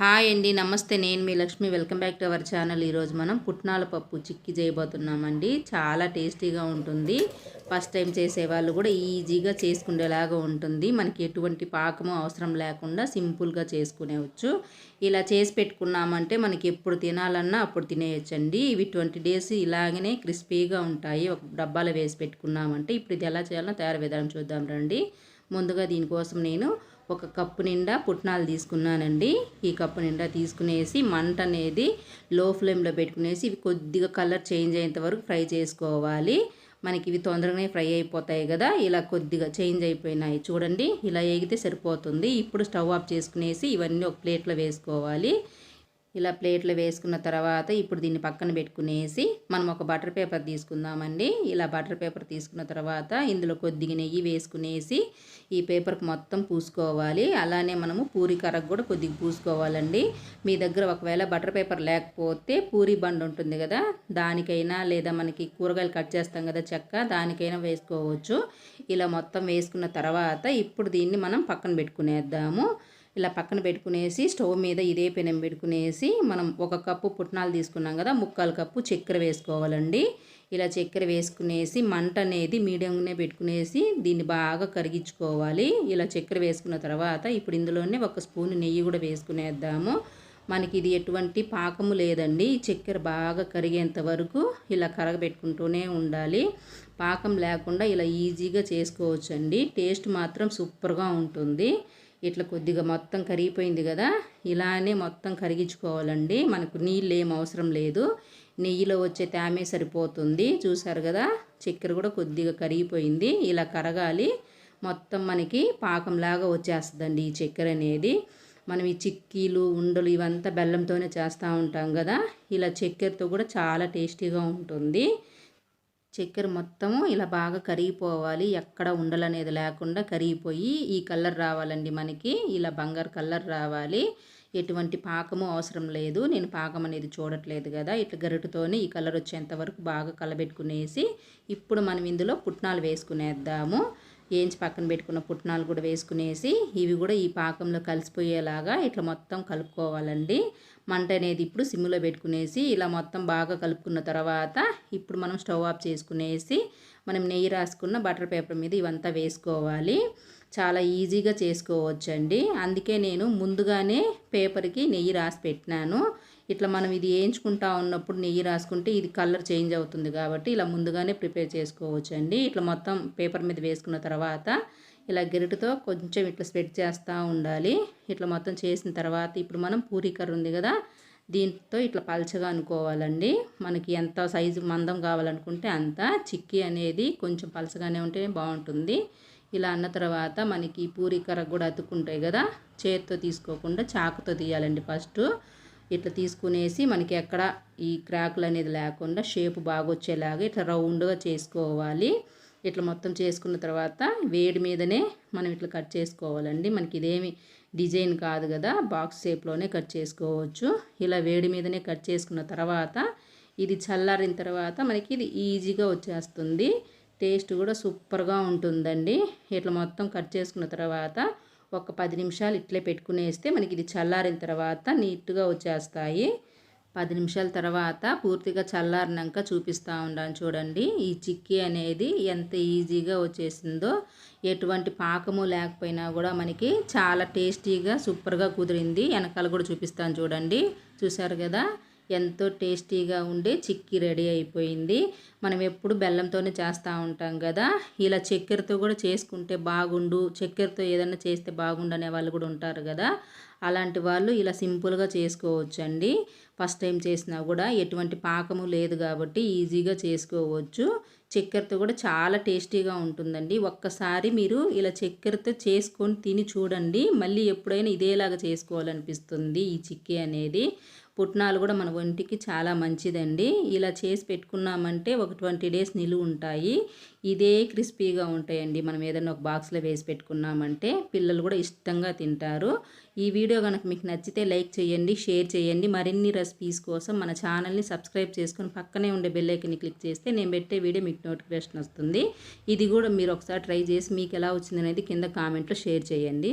Hi అండి నమస్తే. నేను మీ Lakshmi. Welcome back to our channel. ఈరోజు మనం పుట్నాల పప్పు చిక్కి చేయబోతున్నామండి. చాలా టేస్టీగా ఉంటుంది. ఫస్ట్ టైం చేసే వాళ్ళు కూడా ఈజీగా చేసుకునేలాగా ఉంటుంది. మనకి ఎటువంటి పాకము అవసరం లేకుండా సింపుల్గా చేసుకునేవచ్చు. ఇలా చేసి పెట్టుకున్నామంటే మనకి ఎప్పుడు తినాలన్నా అప్పుడు తినేయచ్చండి. ఇవి ట్వంటీ డేస్ ఇలాగనే క్రిస్పీగా ఉంటాయి. ఒక డబ్బాలో వేసి పెట్టుకున్నామంటే ఇప్పుడు ఇది ఎలా చేయాలో తయారు విధానం చూద్దాం రండి. ముందుగా దీనికోసం నేను ఒక కప్పు నిండా పుట్నాలు తీసుకున్నానండి. ఈ కప్పు నిండా తీసుకునేసి మంట అనేది లో ఫ్లేమ్లో పెట్టుకునేసి ఇవి కొద్దిగా కలర్ చేంజ్ అయ్యేంత వరకు ఫ్రై చేసుకోవాలి. మనకి ఇవి తొందరగానే ఫ్రై అయిపోతాయి కదా ఇలా కొద్దిగా చేంజ్ అయిపోయినాయి. చూడండి ఇలా ఎగితే సరిపోతుంది. ఇప్పుడు స్టవ్ ఆఫ్ చేసుకునేసి ఇవన్నీ ఒక ప్లేట్లో వేసుకోవాలి. ఇలా ప్లేట్లో వేసుకున్న తర్వాత ఇప్పుడు దీన్ని పక్కన పెట్టుకునేసి మనం ఒక బటర్ పేపర్ తీసుకుందామండి. ఇలా బటర్ పేపర్ తీసుకున్న తర్వాత ఇందులో కొద్దిగా నెయ్యి వేసుకునేసి ఈ పేపర్కి మొత్తం పూసుకోవాలి. అలానే మనము పూరి కర్రకు కూడా కొద్దిగా పూసుకోవాలండి. మీ దగ్గర ఒకవేళ బటర్ పేపర్ లేకపోతే పూరి బండ్ ఉంటుంది కదా దానికైనా లేదా మనకి కూరగాయలు కట్ చేస్తాం కదా చెక్క దానికైనా వేసుకోవచ్చు. ఇలా మొత్తం వేసుకున్న తర్వాత ఇప్పుడు దీన్ని మనం పక్కన పెట్టుకునేద్దాము. ఇలా పక్కన పెట్టుకునేసి స్టవ్ మీద ఇదే పెనం పెట్టుకునేసి మనం ఒక కప్పు పుట్నాలు తీసుకున్నాం కదా ముక్కాలు కప్పు చక్కెర వేసుకోవాలండి. ఇలా చక్కెర వేసుకునేసి మంట అనేది మీడియంగానే పెట్టుకునేసి దీన్ని బాగా కరిగించుకోవాలి. ఇలా చక్కెర వేసుకున్న తర్వాత ఇప్పుడు ఇందులోనే ఒక స్పూన్ నెయ్యి కూడా వేసుకునేద్దాము. మనకి ఇది ఎటువంటి పాకము లేదండి. చక్కెర బాగా కరిగేంత వరకు ఇలా కరగబెట్టుకుంటూనే ఉండాలి. పాకం లేకుండా ఇలా ఈజీగా చేసుకోవచ్చండి. టేస్ట్ మాత్రం సూపర్గా ఉంటుంది. ఇట్లా కొద్దిగా మొత్తం కరిగిపోయింది కదా ఇలానే మొత్తం కరిగించుకోవాలండి. మనకు నీళ్ళు ఏం అవసరం లేదు. నెయ్యిలో వచ్చే తేమే సరిపోతుంది. చూసారు కదా చక్కెర కూడా కొద్దిగా కరిగిపోయింది. ఇలా కరగాలి. మొత్తం మనకి పాకంలాగా వచ్చేస్తుందండి ఈ చక్కెర అనేది. మనం ఈ చిక్కీలు ఉండలు ఇవంతా బెల్లంతోనే చేస్తూ ఉంటాం కదా. ఇలా చక్కెరతో కూడా చాలా టేస్టీగా ఉంటుంది. చక్కెర మొత్తము ఇలా బాగా కరిగిపోవాలి. ఎక్కడ ఉండలనేది లేకుండా కరిగిపోయి ఈ కలర్ రావాలండి మనకి. ఇలా బంగారు కలర్ రావాలి. ఎటువంటి పాకము అవసరం లేదు. నేను పాకం అనేది చూడట్లేదు కదా. ఇట్లా గరిటతోనే ఈ కలర్ వచ్చేంత వరకు బాగా కలబెట్టుకునేసి ఇప్పుడు మనం ఇందులో పుట్నాలు వేసుకునేద్దాము. ఏంచి పక్కన పెట్టుకున్న పుట్నాలు కూడా వేసుకునేసి ఇవి కూడా ఈ పాకంలో కలిసిపోయేలాగా ఇట్లా మొత్తం కలుపుకోవాలండి. మంట అనేది ఇప్పుడు సిమ్లో పెట్టుకునేసి ఇలా మొత్తం బాగా కలుపుకున్న తర్వాత ఇప్పుడు మనం స్టవ్ ఆఫ్ చేసుకునేసి మనం నెయ్యి రాసుకున్న బటర్ పేపర్ మీద ఇవంతా వేసుకోవాలి. చాలా ఈజీగా చేసుకోవచ్చండి. అందుకే నేను ముందుగానే పేపర్కి నెయ్యి రాసి పెట్టినాను. ఇట్లా మనం ఇది వేయించుకుంటా ఉన్నప్పుడు నెయ్యి రాసుకుంటే ఇది కలర్ చేంజ్ అవుతుంది కాబట్టి ఇలా ముందుగానే ప్రిపేర్ చేసుకోవచ్చు అండి ఇట్లా మొత్తం పేపర్ మీద వేసుకున్న తర్వాత ఇలా గెరిటితో కొంచెం ఇట్లా స్ప్రెడ్ చేస్తూ ఉండాలి. ఇట్లా మొత్తం చేసిన తర్వాత ఇప్పుడు మనం పూరీ కర్ర ఉంది కదా దీంతో ఇట్లా పలచగా అనుకోవాలండి. మనకి ఎంత సైజు మందం కావాలనుకుంటే అంత. చిక్కీ అనేది కొంచెం పలచగానే ఉంటే బాగుంటుంది. ఇలా అన్న తర్వాత మనకి పూరీ కర్ర కూడా అతుక్కుంటాయి కదా చేతితో తీసుకోకుండా చాకుతో తీయాలండి ఫస్ట్. ఇట్లా తీసుకునేసి మనకి ఎక్కడ ఈ క్రాకులు అనేది లేకుండా షేప్ బాగా వచ్చేలాగా ఇట్లా రౌండ్గా చేసుకోవాలి. ఇట్లా మొత్తం చేసుకున్న తర్వాత వేడి మీదనే మనం ఇట్లా కట్ చేసుకోవాలండి. మనకి ఇదేమి డిజైన్ కాదు కదా బాక్స్ షేప్లోనే కట్ చేసుకోవచ్చు. ఇలా వేడి మీదనే కట్ చేసుకున్న తర్వాత ఇది చల్లారిన తర్వాత మనకి ఇది ఈజీగా వచ్చేస్తుంది. టేస్ట్ కూడా సూపర్గా ఉంటుందండి. ఇట్లా మొత్తం కట్ చేసుకున్న తర్వాత ఒక పది నిమిషాలు ఇట్లే పెట్టుకునేస్తే మనకి ఇది చల్లారిన తర్వాత నీట్గా వచ్చేస్తాయి. పది నిమిషాల తర్వాత పూర్తిగా చల్లారినాక చూపిస్తూ ఉన్నాను చూడండి. ఈ చిక్కీ అనేది ఎంత ఈజీగా వచ్చేసిందో ఎటువంటి పాకము లేకపోయినా కూడా మనకి చాలా టేస్టీగా సూపర్గా కుదిరింది. వెనకాల కూడా చూపిస్తాను చూడండి. చూసారు కదా? ఎంతో టేస్టీగా ఉండే చిక్కీ రెడీ అయిపోయింది. మనం ఎప్పుడు బెల్లంతోనే చేస్తూ ఉంటాం కదా. ఇలా చక్కెరతో కూడా చేసుకుంటే బాగుండు. చక్కెరతో ఏదైనా చేస్తే బాగుండు అనే వాళ్ళు కూడా ఉంటారు కదా. అలాంటి వాళ్ళు ఇలా సింపుల్గా చేసుకోవచ్చండి. ఫస్ట్ టైం చేసినా కూడా ఎటువంటి పాకము లేదు కాబట్టి ఈజీగా చేసుకోవచ్చు. చక్కెరతో కూడా చాలా టేస్టీగా ఉంటుందండి. ఒక్కసారి మీరు ఇలా చక్కెరతో చేసుకొని తిని చూడండి. మళ్ళీ ఎప్పుడైనా ఇదేలాగా చేసుకోవాలనిపిస్తుంది ఈ చిక్కీ అనేది. పుట్నాలు కూడా మన ఒంటికి చాలా మంచిదండి. ఇలా చేసి పెట్టుకున్నామంటే ఒక ట్వంటీ డేస్ నిలువ ఉంటాయి. ఇదే క్రిస్పీగా ఉంటాయండి. మనం ఏదైనా ఒక బాక్స్లో వేసి పెట్టుకున్నామంటే పిల్లలు కూడా ఇష్టంగా తింటారు. ఈ వీడియో కనుక మీకు నచ్చితే లైక్ చేయండి షేర్ చేయండి. మరిన్ని రెసిపీస్ కోసం మన ఛానల్ని సబ్స్క్రైబ్ చేసుకొని పక్కనే ఉండే బెల్ క్లిక్ చేస్తే నేను పెట్టే వీడియో మీకు నోటిఫికేషన్ వస్తుంది. ఇది కూడా మీరు ఒకసారి ట్రై చేసి మీకు ఎలా వచ్చింది అనేది కింద కామెంట్లో షేర్ చేయండి.